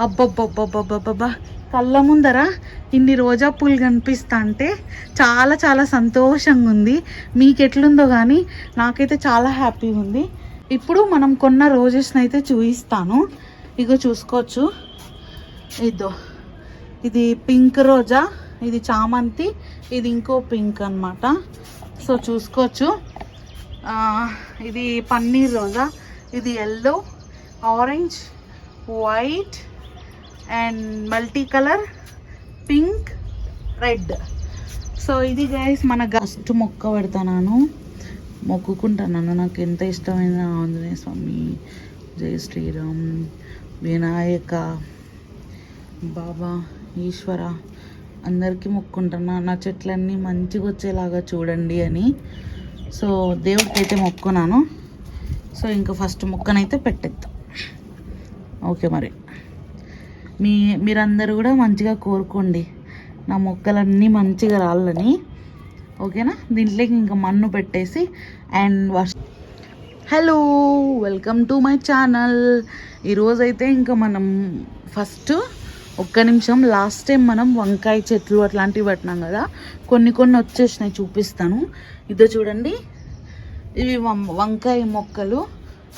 అబ్బబ్బబ్బబ్బబ్బబ్బా. కళ్ళ ముందర ఇన్ని రోజా పూలు కనిపిస్తా అంటే చాలా చాలా సంతోషంగా ఉంది. మీకు ఎట్లుందో కానీ నాకైతే చాలా హ్యాపీగా ఉంది. ఇప్పుడు మనం కొన్న రోజెస్ని అయితే చూపిస్తాను. ఇగో చూసుకోవచ్చు. ఇదో. ఇది పింక్ రోజా ఇది చామంతి ఇది ఇంకో పింక్ అన్నమాట. సో చూసుకోవచ్చు. ఇది పన్నీర్ రోజా ఇది yellow orange white and multi colour pink red. So ఇది గైస్ మన గస్ట్ మొక్క పెడతాను మొక్కుకుంటాను నాకు ఎంత ఇష్టమైన ఆంజనేయ స్వామి జై శ్రీరామ్ వినాయక బాబా ఈశ్వర. అందరికీ మొక్కుంటున్నా నా చెట్లన్నీ మంచిగా వచ్చేలాగా చూడండి అని. సో దేవుడికి అయితే మొక్కున్నాను. సో ఇంకా ఫస్ట్ మొక్కనైతే పెట్టేద్దాం. ఓకే మరి. మీ మీరందరూ కూడా మంచిగా కోరుకోండి. నా మొక్కలన్నీ మంచిగా రాళ్ళని. ఓకేనా? దీంట్లోకి ఇంకా మన్ను పెట్టేసి and Varsha hello! Welcome to my channel. ఈరోజైతే ఇంకా మనం ఫస్ట్ ఒక్క నిమిషం లాస్ట్ టైం మనం వంకాయ చెట్లు అట్లాంటివి పెట్టినాం కదా. కొన్ని కొన్ని వచ్చేసినాయి చూపిస్తాను. ఇదో చూడండి. ఇవి వం- వంకాయ మొక్కలు.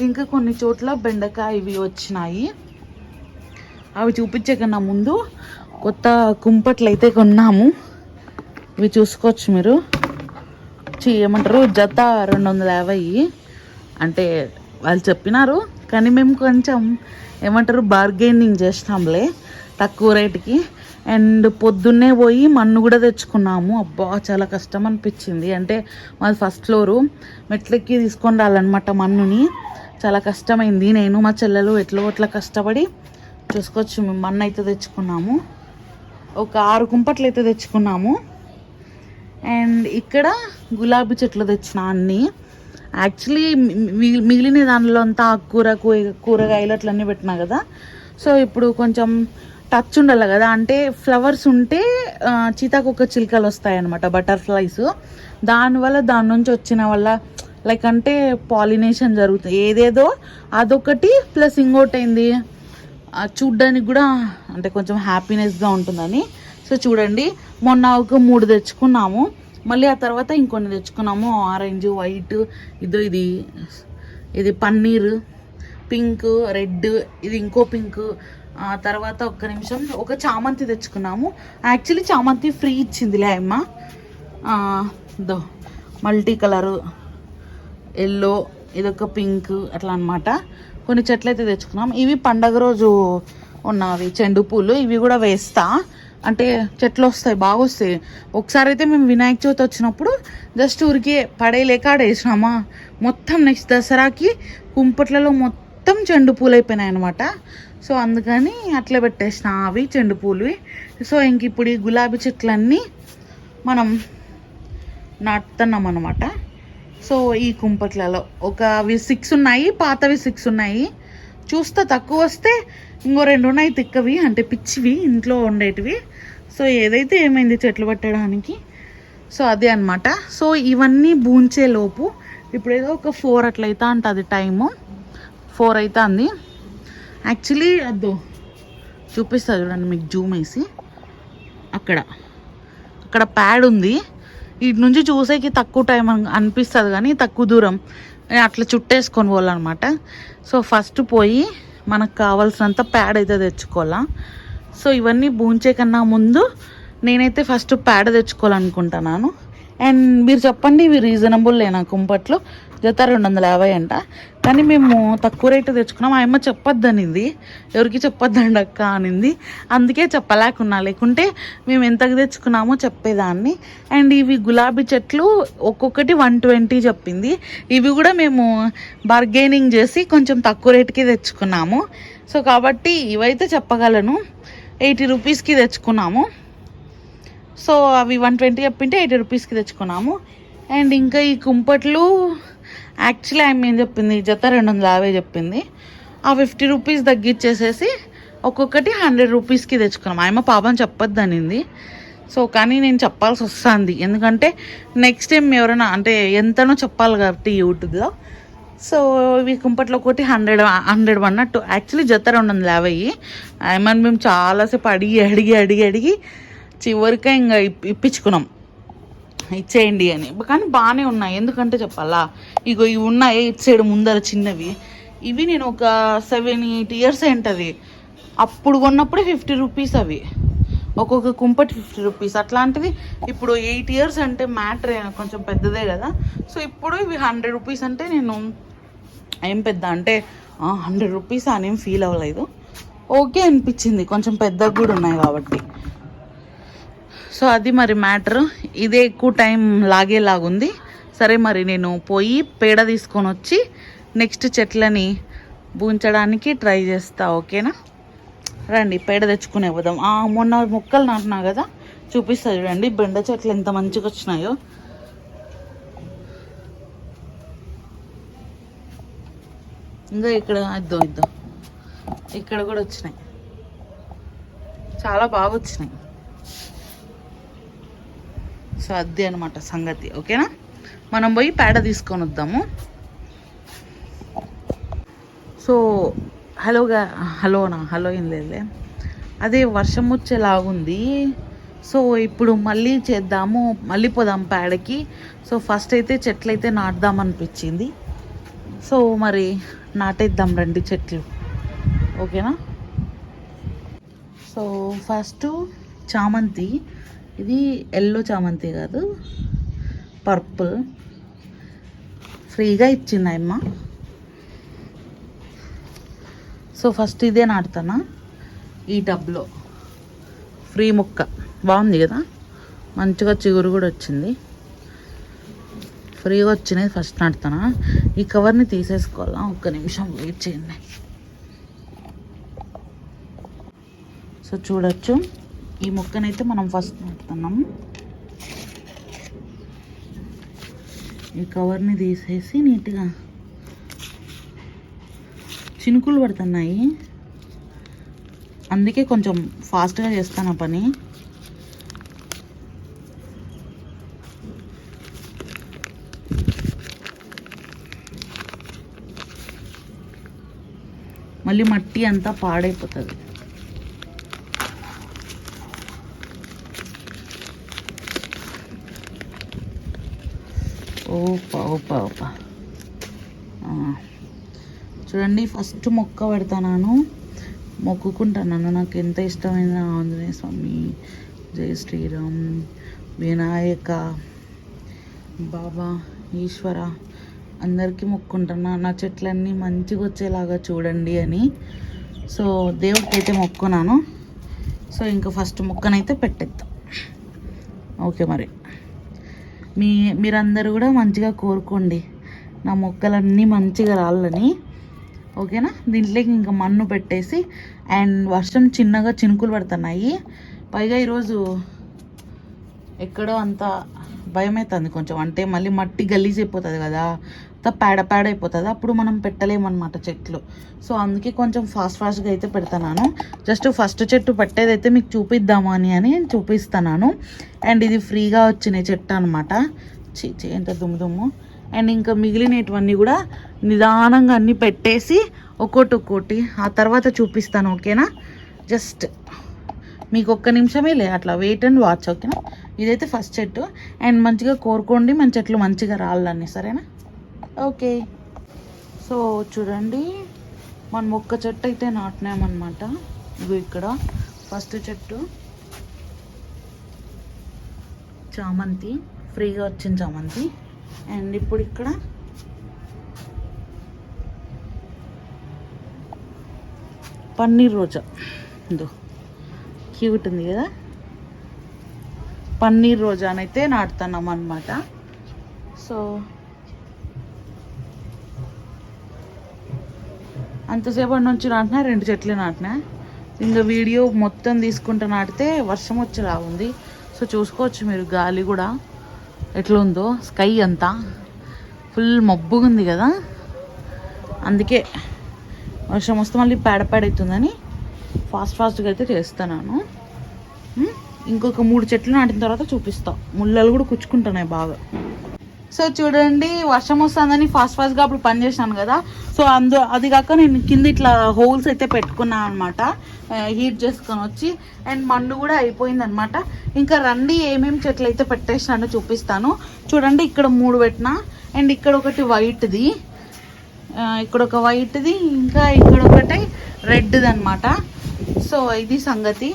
ఇంకా కొన్ని చోట్ల బెండకాయ ఇవి వచ్చినాయి. అవి చూపించకన్నా ముందు కొత్త కుంపట్లు అయితే కొన్నాము. ఇవి చూసుకోవచ్చు మీరు. ఏమంటారు? జత రెండు వందల యాభై అంటే వాళ్ళు చెప్పినారు కానీ మేము కొంచెం ఏమంటారు బార్గెనింగ్ చేస్తాంలే తక్కువ రేటుకి. అండ్ పొద్దున్నే పోయి మన్ను కూడా తెచ్చుకున్నాము. అబ్బా చాలా కష్టం అనిపించింది. అంటే మాది ఫస్ట్ ఫ్లోరు మెట్లెక్కి తీసుకొని రాలన్నమాట మన్నుని. చాలా కష్టమైంది. నేను మా చెల్లెలు ఎట్లో అట్లా కష్టపడి చూసుకోవచ్చు. మేము మన్ను అయితే తెచ్చుకున్నాము. ఒక ఆరు కుంపట్లు అయితే తెచ్చుకున్నాము. అండ్ ఇక్కడ గులాబీ చెట్లు తెచ్చిన అన్ని. యాక్చువల్లీ మిగిలిన దానిలో అంతా ఆకుకూర కూరగాయలు అట్లన్నీ పెట్టినా కదా. సో ఇప్పుడు కొంచెం టచ్ ఉండాలి కదా. అంటే ఫ్లవర్స్ ఉంటే చీతాకొక్క చిలుకలు వస్తాయన్నమాట బటర్ఫ్లైస్ దానివల్ల దాని నుంచి వచ్చిన వల్ల లైక్ అంటే పాలినేషన్ జరుగుతుంది. ఏదేదో అదొకటి ప్లస్ ఇంకోటి ఏంది? చూడ్డానికి కూడా అంటే కొంచెం హ్యాపీనెస్గా ఉంటుందని. సో చూడండి మొన్న ఒక మూడు తెచ్చుకున్నాము. మళ్ళీ ఆ తర్వాత ఇంకొన్ని తెచ్చుకున్నాము. ఆరెంజ్ వైట్ ఇదో ఇది ఇది పన్నీర్ పింక్ రెడ్ ఇది ఇంకో పింక్. ఆ తర్వాత ఒక్క నిమిషం ఒక చామంతి తెచ్చుకున్నాము. యాక్చువల్లీ చామంతి ఫ్రీ ఇచ్చిందిలే అమ్మ. దో మల్టీ కలరు ఎల్లో ఇదొక పింక్ అట్లా అనమాట కొన్ని చెట్లు అయితే తెచ్చుకున్నాం. ఇవి పండగ రోజు ఉన్నవి. చెండు పూలు ఇవి కూడా వేస్తా. అంటే చెట్లు వస్తాయి బాగా వస్తాయి. ఒకసారి అయితే మేము వినాయక చవితి వచ్చినప్పుడు జస్ట్ ఊరికే పడేయలేక ఆడేసినామా మొత్తం నెక్స్ట్ దసరాకి కుంపట్లలో మొత్తం చెండు పూలు అయిపోయినాయి అనమాట సో అందుకని అట్లా పెట్టేసిన అవి చెండు పూలువి. సో ఇంక ఇప్పుడు ఈ గులాబీ చెట్లన్నీ మనం నాటుతున్నాం అనమాట సో ఈ కుంపట్లలో ఒక అవి సిక్స్ ఉన్నాయి పాతవి సిక్స్ ఉన్నాయి. చూస్తే తక్కువ వస్తే ఇంకో రెండు ఉన్నాయి తిక్కవి అంటే పిచ్చివి ఇంట్లో ఉండేటివి. సో ఏదైతే ఏమైంది చెట్లు పట్టడానికి? సో అదే అన్నమాట. సో ఇవన్నీ బూంచే లోపు ఇప్పుడు ఏదో ఒక ఫోర్ అట్లయితే ఉంటుంది టైము ఫోర్ అవుతుంది యాక్చువల్లీ అద్దు చూపిస్తా చూడండి మీకు జూమ్ వేసి. అక్కడ. అక్కడ ప్యాడ్ ఉంది. ఇటు నుంచి చూసేకి తక్కువ టైం అనిపిస్తుంది కానీ తక్కువ దూరం. అట్లా చుట్టేసుకొని పోవాలన్నమాట. సో ఫస్ట్ పోయి మనకు కావాల్సినంత ప్యాడ్ అయితే తెచ్చుకోవాలా. సో ఇవన్నీ బూంచే కన్నా ముందు నేనైతే ఫస్ట్ ప్యాడ్ తెచ్చుకోవాలనుకుంటున్నాను. అండ్ మీరు చెప్పండి ఇవి రీజనబుల్ లేనా కుంపట్లో? జత రెండు వందల యాభై అంట కానీ మేము తక్కువ రేటు తెచ్చుకున్నాం. ఆ అమ్మ చెప్పొద్దనింది. ఎవరికి చెప్పొద్దండి అక్క అనింది. అందుకే చెప్పలేకున్నా. లేకుంటే మేము ఎంతకు తెచ్చుకున్నామో చెప్పేదాన్ని. అండ్ ఇవి గులాబీ చెట్లు ఒక్కొక్కటి వన్ ట్వంటీ చెప్పింది. ఇవి కూడా మేము బార్గెనింగ్ చేసి కొంచెం తక్కువ రేటుకి తెచ్చుకున్నాము. సో కాబట్టి ఇవైతే చెప్పగలను. ఎయిటీ రూపీస్కి తెచ్చుకున్నాము. సో అవి వన్ ట్వంటీ చెప్పింటే ఎయిటీ రూపీస్కి తెచ్చుకున్నాము. అండ్ ఇంకా ఈ కుంపట్లు యాక్చువల్లీ ఆమె ఏం చెప్పింది జత రెండు వందల యాభై చెప్పింది. ఆ ఫిఫ్టీ రూపీస్ తగ్గించేసేసి ఒక్కొక్కటి హండ్రెడ్ రూపీస్కి తెచ్చుకున్నాం. ఆయమ పాపం చెప్పొద్దనింది. సో కానీ నేను చెప్పాల్సి వస్తుంది ఎందుకంటే నెక్స్ట్ టైం ఎవరైనా అంటే ఎంతనో చెప్పాలి కాబట్టి యూట్యూబ్లో. సో ఇవి కుంపట్లో ఒకటి హండ్రెడ్ హండ్రెడ్ అన్నట్టు. యాక్చువల్లీ జత రెండు వందల యాభై ఏమని మేము చాలాసేపు అడిగి అడిగి అడిగి అడిగి చివరిగా ఇంకా ఇప్పించుకున్నాం. ఇచ్చేయండి అని. కానీ బాగానే ఉన్నాయి. ఎందుకంటే చెప్పాలా? ఇగో ఇవి ఉన్నాయి. ఇటు సైడ్ ముందర చిన్నవి. ఇవి నేను ఒక సెవెన్ ఎయిట్ ఇయర్స్ ఏంటది? అప్పుడు కొన్నప్పుడే ఫిఫ్టీ రూపీస్ అవి. ఒక్కొక్క కుంపటి ఫిఫ్టీ రూపీస్ అట్లాంటిది ఇప్పుడు ఎయిట్ ఇయర్స్ అంటే మ్యాటర్ కొంచెం పెద్దదే కదా. సో ఇప్పుడు ఇవి హండ్రెడ్ రూపీస్ అంటే నేను ఏం పెద్ద అంటే హండ్రెడ్ రూపీస్ అని ఏం ఫీల్ అవ్వలేదు. ఓకే అనిపించింది. కొంచెం పెద్దగా కూడా ఉన్నాయి కాబట్టి. సో అది మరి మ్యాటర్. ఇదే ఎక్కువ టైం లాగేలాగుంది. సరే మరి నేను పోయి పేడ తీసుకొని వచ్చి నెక్స్ట్ చెట్లని బూంచడానికి ట్రై చేస్తా ఓకేనా? రండి పేడ తెచ్చుకునే పోదాం. ఆ, మొన్న మొక్కలు నాటినా కదా? చూపిస్తా చూడండి బెండ చెట్లు ఎంత మంచిగా వచ్చినాయో. ఇంకా ఇక్కడ ఇద్దాం ఇద్దాం. ఇక్కడ కూడా వచ్చినాయి. చాలా బాగా వచ్చినాయి. సో అదే అనమాట సంగతి ఓకేనా? మనం పోయి పేడ తీసుకొని వద్దాము. సో హలోగా హలోనా హలో ఏం లేదులే. అదే వర్షం వచ్చేలాగుంది. సో ఇప్పుడు మళ్ళీ చేద్దాము మళ్ళీ పోదాం పేడకి. సో ఫస్ట్ అయితే చెట్లు అయితే నాటుదాం అనిపించింది. సో మరి నాటేద్దాం రండి చెట్లు ఓకేనా? సో ఫస్ట్ చామంతి. ఇది ఎల్లో చామంతి కాదు. పర్పుల్. ఫ్రీగా ఇచ్చింది అమ్మ. సో ఫస్ట్ ఇదే నాటుతానా? ఈ టబ్లో. ఫ్రీ ముక్క. బాగుంది కదా? మంచిగా చిగురు కూడా వచ్చింది. ఫ్రీగా వచ్చినాయి ఫస్ట్ నాటుతానా? ఈ కవర్ని తీసేసుకోవాలా? ఒక్క నిమిషం వెయిట్ చేయండి. సో చూడొచ్చు. ఈ మొక్కనైతే మనం ఫస్ట్ నాటుతున్నాము ఈ కవర్ని తీసేసి నీట్గా చినుకులు పడుతున్నాయి. అందుకే కొంచెం ఫాస్ట్గా చేస్తాను ఆ పని. మళ్ళీ మట్టి అంతా పాడైపోతుంది. ఓపా ఓపా ఓపా. చూడండి ఫస్ట్ మొక్క పెడతాను మొక్కుకుంటాను నాకు ఎంత ఇష్టమైన ఆంజనేయ స్వామి జై శ్రీరామ్ వినాయక బాబా ఈశ్వర. అందరికీ మొక్కుంటున్నా. నా చెట్లన్నీ మంచిగా వచ్చేలాగా చూడండి అని. సో దేవుడికి అయితే మొక్కున్నాను. సో ఇంకా ఫస్ట్ మొక్కనైతే పెట్టేద్దాం. ఓకే మరి. మీ మీరందరూ కూడా మంచిగా కోరుకోండి. నా మొక్కలన్నీ మంచిగా రాళ్ళని. ఓకేనా? దీంట్లోకి ఇంకా మన్ను పెట్టేసి అండ్ వర్షం చిన్నగా చినుకులు పడుతున్నాయి. పైగా ఈరోజు ఎక్కడో అంత భయం అవుతుంది కొంచెం. అంటే మళ్ళీ మట్టి గలీజ్ అయిపోతుంది కదా. అంతా పేడ పేడ అయిపోతుంది అప్పుడు మనం పెట్టలేమన్నమాట చెట్లు. సో అందుకే కొంచెం ఫాస్ట్ ఫాస్ట్గా అయితే పెడతాను జస్ట్ ఫస్ట్ చెట్టు పెట్టేదైతే మీకు చూపిద్దాము అని అని చూపిస్తున్నాను అండ్ ఇది ఫ్రీగా వచ్చిన చెట్టు అనమాట చీ ఎంత దుమ్ము దుమ్ము. అండ్ ఇంకా మిగిలినటువన్నీ కూడా నిదానంగా అన్నీ పెట్టేసి ఒక్కోటి ఒక్కోటి ఆ తర్వాత చూపిస్తాను ఓకేనా? జస్ట్ మీకు ఒక్క నిమిషమే లే అట్లా వెయిట్ అండ్ వాచ్ ఓకేనా? ఇదైతే ఫస్ట్ చెట్టు. అండ్ మంచిగా కోరుకోండి మన చెట్లు మంచిగా రాళ్ళని సరేనా? ఓకే. సో చూడండి మనం ఒక్క చెట్టు అయితే నాటినామన్నమాట. ఇవి ఇక్కడ ఫస్ట్ చెట్టు. చామంతి ఫ్రీగా వచ్చిన చామంతి. అండ్ ఇప్పుడు ఇక్కడ పన్నీర్ రోజా. ఇదో క్యూట్ ఉంది కదా? పన్నీర్ రోజానైతే నాటుతున్నాం అనమాట సో అంతసేపటి నుంచి నాటినా రెండు చెట్లు నాటినా. ఇంకా వీడియో మొత్తం తీసుకుంటూ నాటితే వర్షం వచ్చేలా ఉంది సో చూసుకోవచ్చు మీరు గాలి కూడా ఎట్లుందో స్కై అంతా. ఫుల్ మబ్బుగా ఉంది కదా. అందుకే వర్షం వస్తే మళ్ళీ పేడపడవుతుందని ఫాస్ట్ ఫాస్ట్గా అయితే చేస్తున్నాను. ఇంకొక మూడు చెట్లు నాటిన తర్వాత చూపిస్తా. ముళ్ళలు కూడా కుచ్చుకుంటున్నాయి బాగా. సో చూడండి వర్షం వస్తుందని ఫాస్ట్ ఫాస్ట్గా అప్పుడు పని చేశాను కదా. సో అందు అది కాక నేను కింద ఇట్లా హోల్స్ అయితే పెట్టుకున్నాను అనమాట హీట్ చేసుకొని వచ్చి అండ్ మండు కూడా అయిపోయింది అనమాట ఇంకా రండి ఏమేమి చెట్లు అయితే పెట్టేసినానో చూపిస్తాను. చూడండి ఇక్కడ మూడు పెట్టిన అండ్ ఇక్కడ ఒకటి వైట్ది ఇక్కడ ఒక వైట్ది ఇంకా ఇక్కడ ఒకటి రెడ్ది అనమాట సో ఇది సంగతి.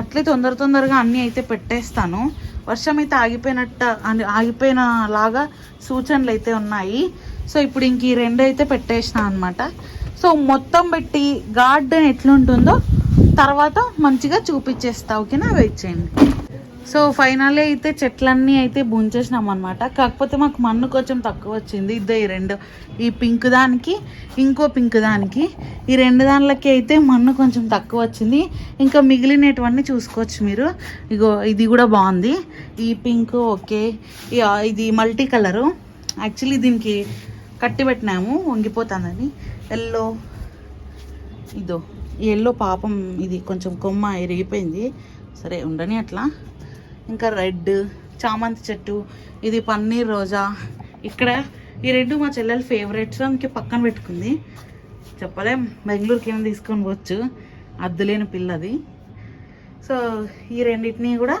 అట్లే తొందర తొందరగా అన్నీ అయితే పెట్టేస్తాను. వర్షం అయితే ఆగిపోయినట్ట ఆగిపోయిన లాగా సూచనలు అయితే ఉన్నాయి. సో ఇప్పుడు ఇంక ఈ రెండు అయితే పెట్టేసిన అనమాట సో మొత్తం పెట్టి గార్డెన్ ఎట్లుంటుందో తర్వాత మంచిగా చూపించేస్తా ఓకేనా? వెయిట్ చేయండి. సో ఫైనల్లీ అయితే చెట్లన్నీ అయితే బుంచేసినాం అనమాట కాకపోతే మాకు మన్ను కొంచెం తక్కువ వచ్చింది. ఇద్దో ఈ రెండు. ఈ పింక్ దానికి ఇంకో పింక్ దానికి. ఈ రెండు దానిలకి అయితే మన్ను కొంచెం తక్కువ వచ్చింది. ఇంకా మిగిలినటువన్నీ చూసుకోవచ్చు మీరు. ఇగో ఇది కూడా బాగుంది. ఈ పింక్ ఓకే. ఇది మల్టీ కలరు. యాక్చువల్లీ దీనికి కట్టి పెట్టినాము వంగిపోతుందని. ఎల్లో ఇదో ఎల్లో పాపం ఇది కొంచెం కొమ్మ ఇరిగిపోయింది. సరే ఉండని అట్లా. ఇంకా రెడ్ చామంతి చెట్టు ఇది పన్నీర్ రోజా. ఇక్కడ ఈ రెండు మా చెల్లెల ఫేవరెట్స్ అందుకే పక్కన పెట్టుకుంది. చెప్పలేం బెంగళూరుకి ఏమైనా తీసుకొని పోవచ్చు. అద్దులేని పిల్లది సో ఈ రెండింటిని కూడా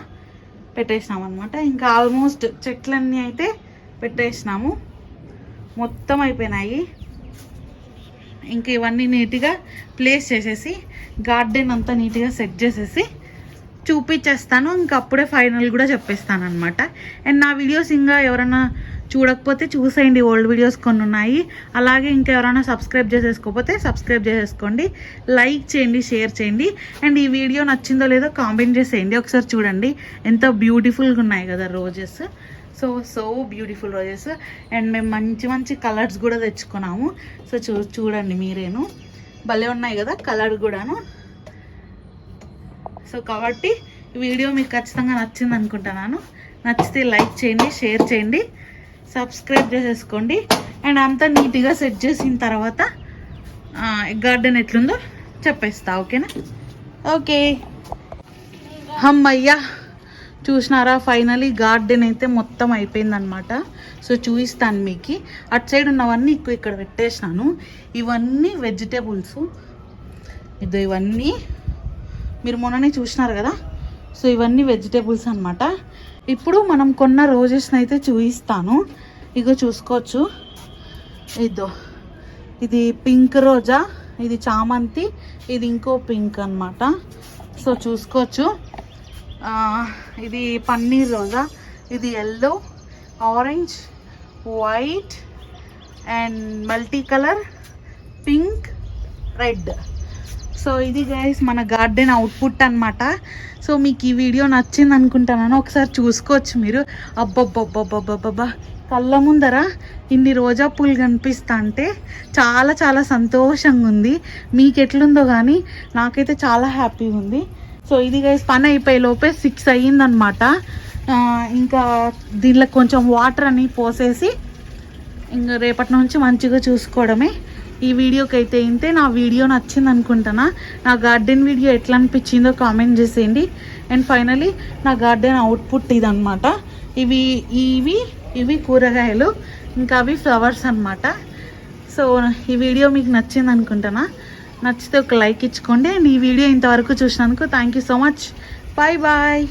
పెట్టేసినాం అనమాట ఇంకా ఆల్మోస్ట్ చెట్లన్నీ అయితే పెట్టేసినాము. మొత్తం అయిపోయినాయి. ఇంకా ఇవన్నీ నీట్గా ప్లేస్ చేసేసి గార్డెన్ అంతా నీట్గా సెట్ చేసేసి చూపించేస్తాను. ఇంకా అప్పుడే ఫైనల్ కూడా చెప్పేస్తాను అనమాట అండ్ నా వీడియోస్ ఇంకా ఎవరైనా చూడకపోతే చూసేయండి. ఓల్డ్ వీడియోస్ కొన్ని ఉన్నాయి అలాగే ఇంకా ఎవరైనా సబ్స్క్రైబ్ చేసేసుకోకపోతే సబ్స్క్రైబ్ చేసేసుకోండి. లైక్ చేయండి షేర్ చేయండి. అండ్ ఈ వీడియో నచ్చిందో లేదో కామెంట్ చేసేయండి. ఒకసారి చూడండి. ఎంత బ్యూటిఫుల్గా ఉన్నాయి కదా roses. So so beautiful roses. And మేము మంచి మంచి కలర్స్ కూడా తెచ్చుకున్నాము. సో చూ చూడండి మీరేను. భలే ఉన్నాయి కదా కలర్ కూడాను. సో కాబట్టి ఈ వీడియో మీకు ఖచ్చితంగా నచ్చింది అనుకుంటున్నాను. నచ్చితే లైక్ చేయండి షేర్ చేయండి సబ్స్క్రైబ్ చేసేసుకోండి. అండ్ అంతా నీట్గా సెట్ చేసిన తర్వాత గార్డెన్ ఎట్లుందో చెప్పేస్తా ఓకేనా? ఓకే. అమ్మయ్యా చూసినారా? ఫైనలీ గార్డెన్ అయితే మొత్తం అయిపోయిందనమాట సో చూపిస్తాను మీకు. అటు సైడ్ ఉన్నవన్నీ ఎక్కువ ఇక్కడ పెట్టేసినాను. ఇవన్నీ వెజిటేబుల్స్. ఇదో ఇవన్నీ మీరు మొన్ననే చూసినారు కదా? సో ఇవన్నీ వెజిటేబుల్స్ అనమాట ఇప్పుడు మనం కొన్న రోజెస్ని అయితే చూపిస్తాను. ఇగో చూసుకోవచ్చు. ఇదో. ఇది పింక్ రోజా ఇది చామంతి ఇది ఇంకో పింక్ అనమాట సో చూసుకోవచ్చు. ఇది పన్నీర్ రోజా ఇది yellow orange white and multi colour pink red so ఇది గైస్ మన గార్డెన్ అవుట్పుట్ అనమాట సో మీకు ఈ వీడియో నచ్చింది అనుకుంటున్నాను ఒకసారి చూసుకోవచ్చు మీరు. అబ్బబ్బబ్బబ్బబ్బబ్బా కళ్ళ ముందర ఇన్ని రోజా పూలు కనిపిస్తా అంటే చాలా చాలా సంతోషంగా ఉంది. మీకు ఎట్లుందో కానీ నాకైతే చాలా హ్యాపీగా ఉంది. సో ఇది గైస్ పని అయిపోయే లోపే సిక్స్ అయ్యిందనమాట ఇంకా దీనిలో కొంచెం వాటర్ అని పోసేసి ఇంకా రేపటి నుంచి మంచిగా చూసుకోవడమే. ఈ వీడియోకి అయితే ఇంతే. నా వీడియో నచ్చింది అనుకుంటున్నా నా గార్డెన్ వీడియో ఎట్లా అనిపించిందో కామెంట్ చేసేయండి. అండ్ ఫైనలీ నా గార్డెన్ అవుట్పుట్ ఇదనమాట ఇవి ఇవి ఇవి కూరగాయలు ఇంకా అవి ఫ్లవర్స్ అనమాట సో ఈ వీడియో మీకు నచ్చింది అనుకుంటున్నా నచ్చితే ఒక లైక్ ఇచ్చుకోండి. అండ్ ఈ వీడియో ఇంతవరకు చూసినందుకు thank you so much. Bye bye.